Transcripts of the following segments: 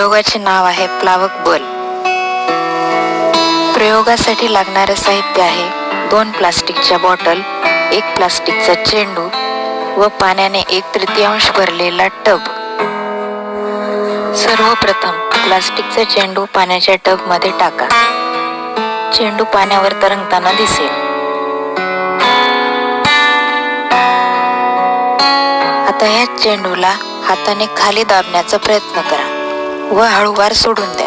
प्रयोगाचे नाव आहे प्लावक बल. प्रयोगासाठी लागणारे साहित्य आहे दोन प्लास्टिकच्या बॉटल एक प्लास्टिकचा चेंडू व पाण्याने एक तृतीयांश भरलेला टब. सर्वप्रथम प्लास्टिकचा चेंडू पाण्याच्या टबमध्ये टाका. चेंडू पाण्यावर तरंगताना दिसेल. आता ह्या चेंडूला हाताने खाली दाबण्याचा प्रयत्न करा. व हळूवार सोडून द्या.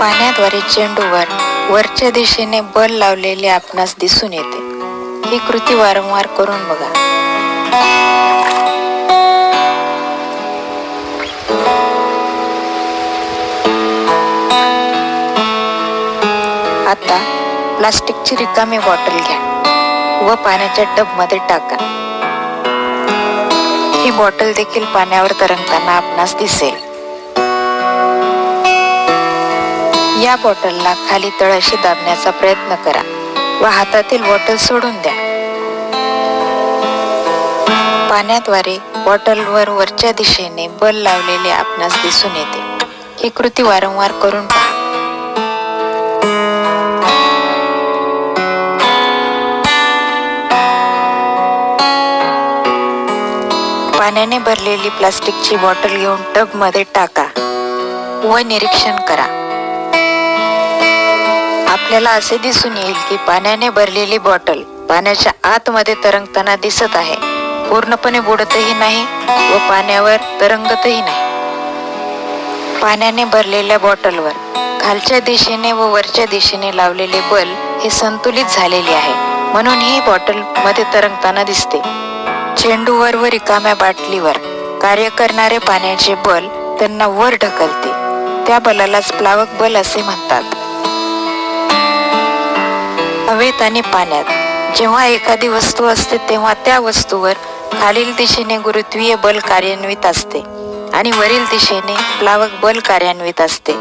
पाण्याद्वारे चेंडूवर वरच्या दिशेने बल लावलेले आपणास दिसून येते. ही कृती वारंवार करून बघा. आता प्लास्टिकची रिकामी बॉटल घ्या व पाण्याच्या टबमध्ये टाका. ही बॉटल देखील पाण्यावर तरंगताना आपणास दिसेल. या बॉटलला खाली तळाशी दाबण्याचा प्रयत्न करा व हातातील बॉटल सोडून द्या. पाण्याद्वारे बॉटलवर वरच्या दिशेने बल लावलेले आपणास दिसून येते. ही कृती वारंवार करून पहा. पाण्याने भरलेली प्लास्टिकची बॉटल घेऊन टबमध्ये टाका व निरीक्षण करा. आपल्याला असे दिसून येईल की पाण्याने भरलेली बॉटल पाण्याच्या आतमध्ये तरंगताना दिसत आहे. पूर्णपणे बुडतही नाही व पाण्यावर तरंगतही नाही. पाण्याने भरलेल्या बॉटलवर खालच्या दिशेने व वरच्या दिशेने लावलेले बल हे संतुलित झालेले आहे. म्हणून ही बॉटलमध्ये तरंगताना दिसते. चेंडूवर व रिकाम्या बाटलीवर कार्य करणारे पाण्याचे बल त्यांना वर ढकलते. त्या बलालाच प्लावक बल असे म्हणतात. हवेत आणि पाण्यात. जेव्हा एखादी वस्तू असते तेव्हा त्या वस्तूवर खालील दिशेने गुरुत्वीय बल कार्यान्वित असते आणि वरील दिशेने प्लावक बल कार्यान्वित असते.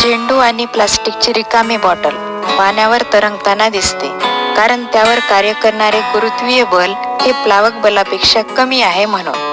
चेंडू आणि प्लास्टिकची रिकामी बॉटल पाण्यावर तरंगताना दिसते. कारण त्यावर कार्य करणारे गुरुत्वीय बल हे प्लावक बलापेक्षा कमी आहे म्हणून.